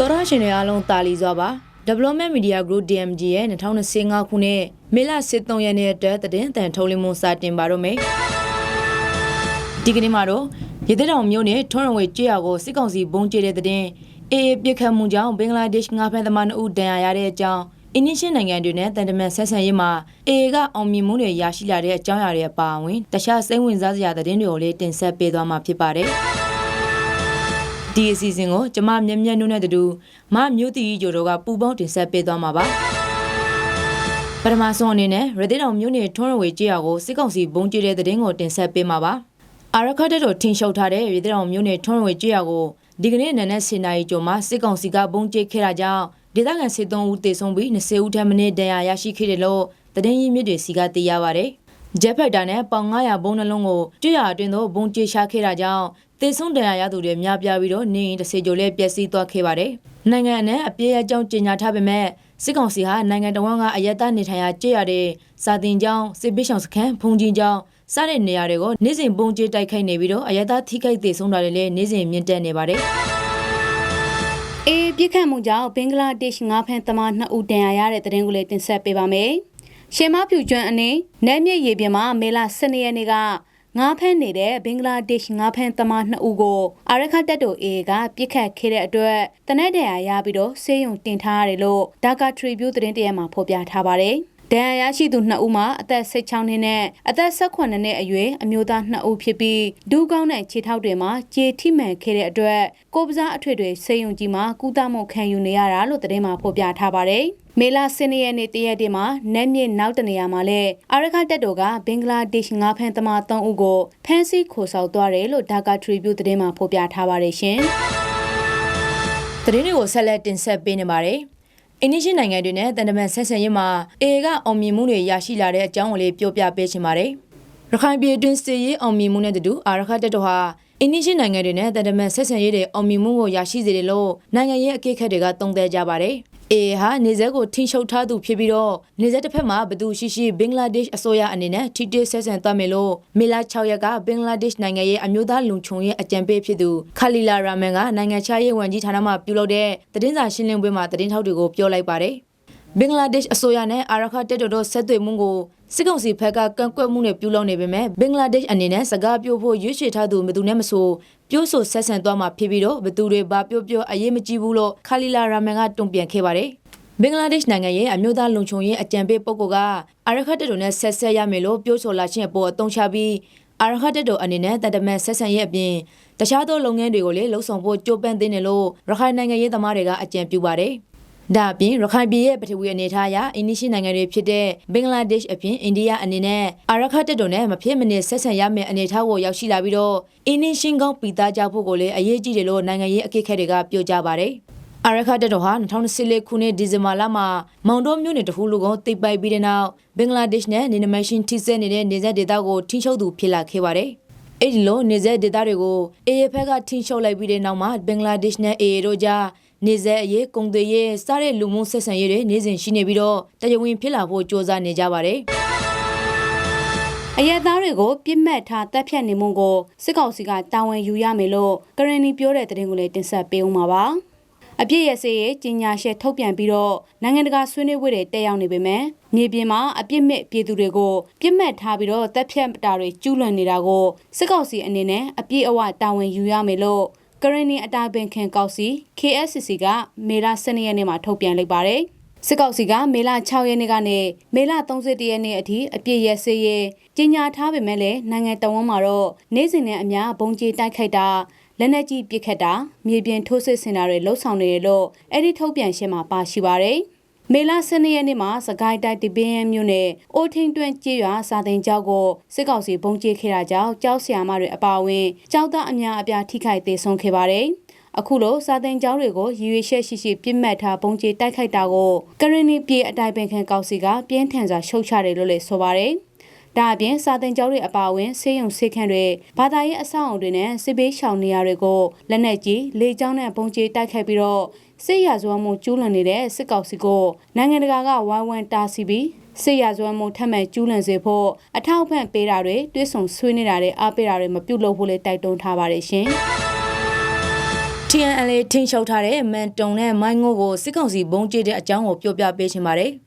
တော်ရရှင်တွေအားလုံးတာလီစွာပါ Development Media Group DMG ရဲ့2025ခုနှစ်မေလ23ရက်နေ့အတွက်သတင်းတန်ထုတ်လင်းမှုစတင်ပါတော့မယ်ဒီကနေ့မှာတော့ရသေးတောင်မြို့နယ်ထွန်းရဝေကြေးရွာကိုစစ်ကောင်စီဘုံကျဲတဲ့တဲ့အေးပြစ်ခတ်မှုကြောင့်ဘင်္ဂလားဒေ့ရှ်ငါးဖက်သမား2ဦးဒဏ်ရာရတဲ့အကြောင်းအင်းရှင်နိုင်ငံတွေနဲ့တန်တမန်ဆက်ဆံရေးမှာအေကအောင်မြင်မှုတွေရရှိလာတဲ့အကြောင်းအရာတွေအပါအဝင်တခြားစိတ်ဝင်စားစရာသတင်းတွေကိုလည်းတင်ဆက်ပေးသွားမှာဖြစ်ပါတယ်။ ဒီအစီအစဉ်ကိုကျမမျက်မျက်နှုနဲ့တူမမျိုးတီကြီးကြိုတို့ကပူပေါင်းတင်ဆက်ပေးသွားမှာပါပထမဆုံးအနေနဲ့ရသေးတောင်မြို့နယ်ထွန်းရဝေကြေးရွာကိုစစ်ကောင်စီဘုံကျဲတဲ့သတင်းကိုတင်ဆက်ပေးမှာပါအာရခတ်တို့ထင်ရှုပ်ထားတဲ့ရသေးတောင်မြို့နယ်ထွန်းရဝေကြေးရွာကိုဒီကနေ့နံနက်7:00နာရီကျော်မှာစစ်ကောင်စီကဘုံကျဲခဲ့တာကြောင့်ဒေသခံစစ်သုံးဦးတေဆုံးပြီး20ဦးထပ်မံဒဏ်ရာရရှိခဲ့တယ်လို့သတင်းရင်းမြစ်တွေစီကသိရပါဗျ။ဂျက်ဖက်တာနဲ့ပေါင်900ဘုံနှလုံးကိုကျွရအတွင်းသို့ဘုံကျရှာခဲ့တာကြောင့် တေဆုံးဒဏ်ရာရသူတွေများပြားပြီးတော့နေရင်တစ်စေကျော်လဲပျက်စီးသွားခဲ့ပါတယ်။နိုင်ငံနဲ့အပြည့်အကြောင်းကြေညာထားပေမဲ့စစ်ကောင်စီဟာနိုင်ငံတော်ဝန်ကအယက်သားနေထိုင်ရာကြေးရတဲ့စာတင်ကျောင်းစစ်ပေးဆောင်စခန်းဖုန်ကြီးကျောင်းစတဲ့နေရာတွေကိုနေ့စဉ်ပုံကျဲတိုက်ခိုက်နေပြီးတော့အယက်သားထိခိုက်သေးဆုံးတာတွေလည်းနေ့စဉ်မြင့်တက်နေပါတယ်။အေးပြစ်ခတ်မှုကြောင့်ဘင်္ဂလားဒေ့ရှ်ငါးဖန်သမား2ဦးတန်ရာရတဲ့တဲ့တင်ကိုလည်းတင်ဆက်ပေးပါမယ်။ရှေမဖြူကျွန်းအနေနယ်မြစ်ရေပြင်မှာမေလ12ရက်နေ့က ငါးဖမ်းနေတဲ့ဘင်္ဂလားဒေ့ရှ်ငါးဖမ်းသမား2ဦးကိုအာရခတက်တိုအေကပြစ်ခတ်ခဲ့တဲ့အတွက်တနက်တရာရပြီးတော့ဆေးရုံတင်ထားရတယ်လို့ဒါကာထရီဗျူးသတင်းတရက်မှာဖော်ပြထားပါတယ်။ဒဏ်ရာရရှိသူ2ဦးမှာအသက်16နှစ်နဲ့အသက်18နှစ်အရွယ်အမျိုးသား2ဦးဖြစ်ပြီးဒူးကောင်းတဲ့ခြေထောက်တွေမှာကြေထိမှန်ခဲ့တဲ့အတွက်ကိုပစားအထွေတွေဆေးရုံကြီးမှာကုသမှုခံယူနေရတာလို့သတင်းမှာဖော်ပြထားပါတယ်။ မေလ10ရက်နေ့တရက်တည်းမှာနက်မြင့်နောက်တနေရာမှာလဲအာရခတက်တော်ကဘင်္ဂလားဒေ့ရှ်ငါးဖန်သမား3ဦးကိုဖမ်းဆီးခိုးဆောက်သွားတယ်လို့ဒါကာထရီဗျူးသတင်းမှာဖော်ပြထားပါတယ်ရှင်။သတင်းတွေကိုဆက်လက်တင်ဆက်ပေးနေပါတယ်။အင်းရှင်နိုင်ငံတွေနဲ့တန်တမန်ဆက်ဆံရေးမှာအေကအောင်မြင်မှုတွေရရှိလာတဲ့အကြောင်းကိုလေးပြောပြပေးချင်ပါတယ်။ရခိုင်ပြည်တွင်းစစ်ရေးအောင်မြင်မှုနဲ့တူအာရခတက်တော်ဟာအင်းရှင်နိုင်ငံတွေနဲ့တန်တမန်ဆက်ဆံရေးတွေအောင်မြင်မှုကိုရရှိစေတယ်လို့နိုင်ငံရေးအကဲခတ်တွေကသုံးသပ်ကြပါတယ်။ အေဟာနေဇက်ကိုထိရှုပ်ထားသူဖြစ်ပြီးတော့နေဇက်တစ်ဖက်မှာဘသူရှိရှိဘင်္ဂလားဒေ့ရှ်အစိုးရအနေနဲ့ထိတိဆက်ဆံသွားမယ်လို့မေလာ6ရက်ကဘင်္ဂလားဒေ့ရှ်နိုင်ငံရဲ့အမျိုးသားလုံခြုံရေးအကြံပေးဖြစ်သူခါလီလာရာမန်ကနိုင်ငံခြားရေးဝန်ကြီးဌာနမှပြုလုပ်တဲ့သတင်းစာရှင်းလင်းပွဲမှာသတင်းထောက်တွေကိုပြောလိုက်ပါတယ် ဘင်္ဂလားဒေ့ရှ်အစိုးရနဲ့အာရခတက်တော်တို့ဆက်သွယ်မှုကိုစစ်ကောင်စီဘက်ကကန့်ကွက်မှုနဲ့ပြုလုပ်နေပေမဲ့ဘင်္ဂလားဒေ့ရှ်အနေနဲ့စကားပြောဖို့ရွေးချယ်ထားသူမသူနဲ့မဆိုပြောဆိုဆက်ဆံသွားမှာဖြစ်ပြီးတော့ဘသူတွေဘာပြောပြောအရေးမကြီးဘူးလို့ခါလီလာရာမန်ကတုံ့ပြန်ခဲ့ပါတယ်ဘင်္ဂလားဒေ့ရှ်နိုင်ငံရဲ့အမျိုးသားလုံခြုံရေးအကြံပေးပုဂ္ဂိုလ်ကအာရခတ်တပ်တော်နဲ့ဆက်ဆက်ရမယ်လို့ပြောဆိုလာခြင်းအပေါ်အသုံးချပြီးအာရခတ်တပ်တော်အနေနဲ့တတမန်ဆက်ဆံရေးအပြင်တခြားသောလုပ်ငန်းတွေကိုလည်းလှုံ့ဆော်ဖို့ကြိုးပမ်းသင့်တယ်လို့ရခိုင်နိုင်ငံရေးသမားတွေကအကြံပြုပါတယ်။ ဒါအပြင်ရခိုင်ပြည်ရဲ့ပထဝီအနေထားအရအင်းနီရှိနိုင်ငံတွေဖြစ်တဲ့ဘင်္ဂလားဒေ့ရှ်အပြင်အိန္ဒိယအနေနဲ့အာရခတ်တပ်တော်နဲ့မဖြစ်မနစ်ဆက်ဆံရမယ့်အနေအထားကိုရောက်ရှိလာပြီးတော့အင်းနီရှင်းကောင်းပီသားကြဖို့ကိုလည်းအရေးကြီးတယ်လို့နိုင်ငံရေးအကဲခတ်တွေကပြောကြပါတယ်။အာရခတက်တော်ဟာ2014ခုနှစ်ဒီဇင်ဘာလမှာမောင်တော်မြို့နယ်တခုလူကိုတိတ်ပိုက်ပြီးတဲ့နောက်ဘင်္ဂလားဒေ့ရှ်နဲ့နေနမရှင်ထိစက်နေတဲ့နေဆက်ဒေသကိုထိချုပ်သူဖြစ်လာခဲ့ပါတယ်။အဲ့ဒီလိုနေဆက်ဒေသတွေကိုအေအေဖက်ကထိချုပ်လိုက်ပြီးတဲ့နောက်မှာဘင်္ဂလားဒေ့ရှ်နဲ့အေအေတို့ကြား နေဆက်အရေးကုန်သွယ်ရေးစတဲ့လူမှုဆက်ဆံရေးတွေနေစဉ်ရှိနေပြီးတော့တရားဝင်ဖြစ်လာဖို့ကြိုးစားနေကြပါတယ်။အရက်သားတွေကိုပြစ်မှတ်ထားတပ်ဖြတ်နေမှုကိုစစ်ကောင်စီကတာဝန်ယူရမယ်လို့ကရင်နီပြောတဲ့သတင်းကိုလည်းတင်ဆက်ပေးအောင်ပါပါ။အပြည့်ရစေရဲ့ကြီးညာရှက်ထုတ်ပြန်ပြီးတော့နိုင်ငံတကာဆွေးနွေးပွဲတွေတက်ရောက်နေပေမဲ့မြေပြင်မှာအပြစ်မဲ့ပြည်သူတွေကိုပြစ်မှတ်ထားပြီးတော့တပ်ဖြတ်တာတွေကျူးလွန်နေတာကိုစစ်ကောင်စီအနေနဲ့အပြည့်အဝတာဝန်ယူရမယ်လို့ ကရနီအတာပင်ခံကောက်စီ KSCC ကမေလ12ရက်နေ့မှာထုတ်ပြန်လိုက်ပါတယ်စစ်ကောက်စီကမေလ6ရက်နေ့ကနေမေလ31ရက်နေ့အထိအပြည့်ရစေးရဲကြီးညာထားပေမဲ့လည်းနိုင်ငံတော်ဝန်မှာတော့နေ့စဉ်နဲ့အများဘုံကြီးတိုက်ခိုက်တာလက်နက်ကြီးပစ်ခတ်တာမြေပြင်ထိုးစစ်ဆင်တာတွေလှုပ်ဆောင်နေတယ်လို့အဲ့ဒီထုတ်ပြန်ရှင်းမှာပါရှိပါတယ်။ မေလ12ရက်နေ့မှာစကိုင်းတိုင်းတပင်းမြို့နယ်အိုထင်းတွန်းကျေးရွာစာသိန်ကျောက်ကိုစစ်ကောင်စီဘုံကျဲခဲ့တာကြောင့်ကျောက်ဆရာမတွေအပါအဝင်ကျောက်သားအများအပြားထိခိုက်ဒေဆုံးခဲ့ပါတယ်။အခုလိုစာတင်ကျောင်းတွေကိုရည်ရွယ်ချက်ရှိရှိပြစ်မှတ်ထားပုံကျေတိုက်ခိုက်တာကိုကရဏီပြည်အတိုင်းပင်ခံကောက်စီကပြင်းထန်စွာရှုတ်ချတယ်လို့လည်းဆိုပါတယ်။ ဒါအပြင်စာတင်ကျောင်းတွေအပါအဝင်ဆေးရုံဆေးခန်းတွေဘာသာရေးအဆောက်အုံတွေနဲ့စစ်ဘေးရှောင်နေရာတွေကိုလက်နက်ကြီးလေကြောင်းနဲ့ပုံကျဲတိုက်ခိုက်ပြီးတော့စစ်ရဇဝမှုကျူးလွန်နေတဲ့စစ်ကောင်စီကိုနိုင်ငံတကာကဝိုင်းဝန်းတားဆီးပြီးစစ်ရဇဝမှုထပ်မံကျူးလွန်စေဖို့အထောက်အပံ့ပေးတာတွေတွဲဆုံဆွေးနေတာတွေအားပေးတာတွေမပြုတ်လို့ဖို့လည်းတိုက်တွန်းထားပါတယ်ရှင်။ TNL ထင်းရှုပ်ထားတဲ့မန်တုံနဲ့မိုင်းငိုးကိုစစ်ကောင်စီဘုံကျတဲ့အကြောင်းကိုပြောပြပေးချင်ပါတယ်။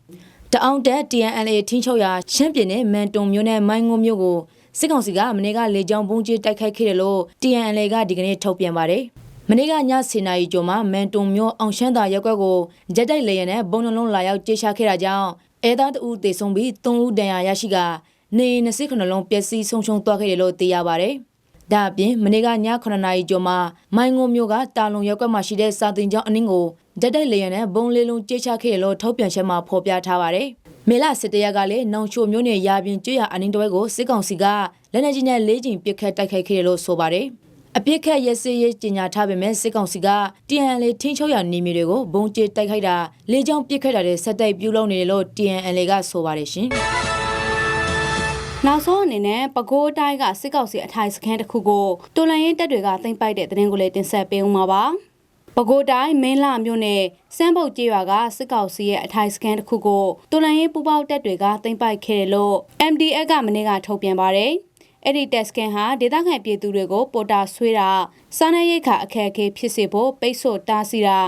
တအောင်တက် TNL ထင်းရှုပ်ရာရှမ်းပြည်နယ်မန်တုံမြို့နယ်မိုင်းငိုးမြို့ကိုစစ်ကောင်စီကမနေ့ကလေကြောင်းဘုံကျတိုက်ခိုက်ခဲ့တယ်လို့ TNL ကဒီကနေ့ထုတ်ပြန်ပါတယ်။မနေ့ကည7:00နာရီကျော်မှာမန်တုံမြို့အောင်ရှမ်းသာရပ်ကွက်ကိုဂျက်တိုက်လေယာဉ်နဲ့ဘုံနှလုံးလာရောက်ကြေချခဲ့တာကြောင့်အဲသားတအူသေဆုံးပြီး3ဦးဒဏ်ရာရရှိကနေ29လုံးပျက်စီးဆုံးရှုံးသွားခဲ့တယ်လို့သိရပါတယ်။ဒါအပြင်မနေ့ကည9နာရီကျော်မှာမိုင်းငိုမျိုးကတာလုံရက်ကွက်မှာရှိတဲ့စာတင်ကျောင်းအနည်းကို ဓာတ်တိုက်လေယာဉ်နဲ့ဘုံလေးလုံးကြေချခဲ့တယ်လို့ထုတ်ပြန်ချက်မှာဖော်ပြထားပါတယ်။မေလစစ်တရက်ကလည်းနောင်ချိုမျိုးနဲ့ရာပြင်ကျွရအနည်းတဝဲကိုစစ်ကောင်စီကလက်နက်ကြီးနဲ့လေးကျင်ပစ်ခတ်တိုက်ခိုက်ခဲ့တယ်လို့ဆိုပါတယ်။အပြစ်ခတ်ရစရေးကြီးညာထားပေမဲ့စစ်ကောင်စီက TNL ထင်းချုပ်ရနေမျိုးတွေကိုဘုံကျတိုက်ခိုက်တာလေကြောင်းပစ်ခတ်တာတွေဆက်တိုက်ပြုလုပ်နေတယ်လို့ TNL ကဆိုပါတယ်ရှင်။နောက်ဆုံးအနေနဲ့ပဲခူးတိုင်းကစစ်ကောင်စီအထိုင်စခန်းတစ်ခုကိုတော်လန်ရင်တပ်တွေကသိမ်းပိုက်တဲ့တဲ့ရင်ကိုလည်းတင်ဆက်ပေးဦးမှာပါ။ ပဲခူးတိုင်းမင်းလာမြို့နယ်စမ်းပုတ်ကျေးရွာကစစ်ကောင်စီရဲ့အထိုင်စခန်းတစ်ခုကိုတော်လန်ရင်ပူပေါက်တပ်တွေကသိမ်းပိုက်ခဲ့တယ်လို့ MDF ကမနေ့ကထုတ်ပြန်ပါတယ်။အဲ့ဒီတက်စကန်ဟာဒေသခံပြည်သူတွေကိုပေါ်တာဆွေးတာစားနပ်ရိက္ခာအခက်အခဲဖြစ်စေဖို့ပိတ်ဆို့တားဆီးတာ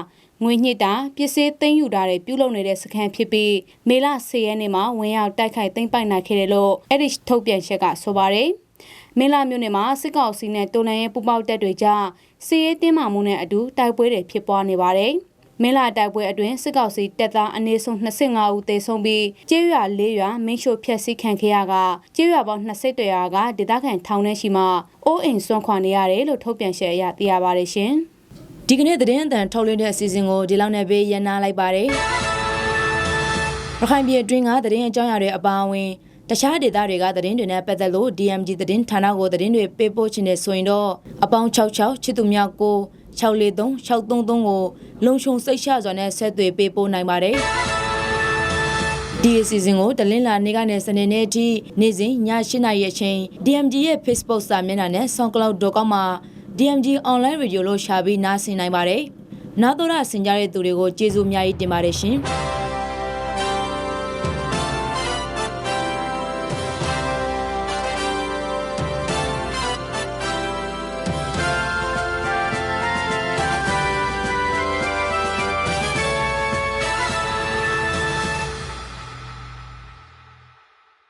ငွေညှစ်တာပစ္စည်းသိမ်းယူတာတွေပြုလုပ်နေတဲ့စခန်းဖြစ်ပြီးမေလ10ရက်နေ့မှာဝင်ရောက်တိုက်ခိုက်သိမ်းပိုက်နိုင်ခဲ့တယ်လို့အဲ့ဒီထုတ်ပြန်ချက်ကဆိုပါတယ်။ မင်းလာမြို့နယ်မှာစစ်ကောင်စီနဲ့တော်လန်ရဲ့ပူပေါက်တပ်တွေကြားစီးရဲတင်းမာမှုနဲ့အတူတိုက်ပွဲတွေဖြစ်ပွားနေပါတယ်။မင်းလာတိုက်ပွဲအတွင်းစစ်ကောင်စီတပ်သားအနည်းဆုံး25ဦးသေဆုံးပြီးကျေးရွာ၄ရွာမင်းရှို့ဖျက်ဆီးခံခဲ့ရကကျေးရွာပေါင်း20တရွာကဒေသခံထောင်ထဲရှိမှအိုးအိမ်ဆွမ်းခွာနေရတယ်လို့ထုတ်ပြန်ချက်အရသိရပါတယ်ရှင်။ဒီကနေ့သတင်းအတန်ထုတ်လွှင့်တဲ့အစီအစဉ်ကိုဒီလောက်နဲ့ပဲရန်နာလိုက်ပါတယ်။ရခိုင်ပြည်အတွင်းကသတင်းအကြောင်းအရာတွေအပါအဝင် တခြားဒေသတွေကသတင်းတွေနဲ့ပတ်သက်လို့ DMG သတင်းဌာနကိုသတင်းတွေပေးပို့ခြင်းနဲ့ဆိုရင်တော့အပေါင်း66ချစ်သူများကို643 633ကိုလုံခြုံစိတ်ချစွာနဲ့ဆက်သွယ်ပေးပို့နိုင်ပါတယ်။ဒီအစီအစဉ်ကိုတလင်းလာနေ့ကနေစနေနေ့အထိနေ့စဉ်ည8:00နာရီအချိန် DMG ရဲ့ Facebook စာမျက်နှာနဲ့ soundcloud.com မှာ DMG online radio လို့ရှာပြီးနားဆင်နိုင်ပါတယ်။နားတော်ရဆင်ကြတဲ့သူတွေကိုကျေးဇူးအများကြီးတင်ပါတယ်ရှင်။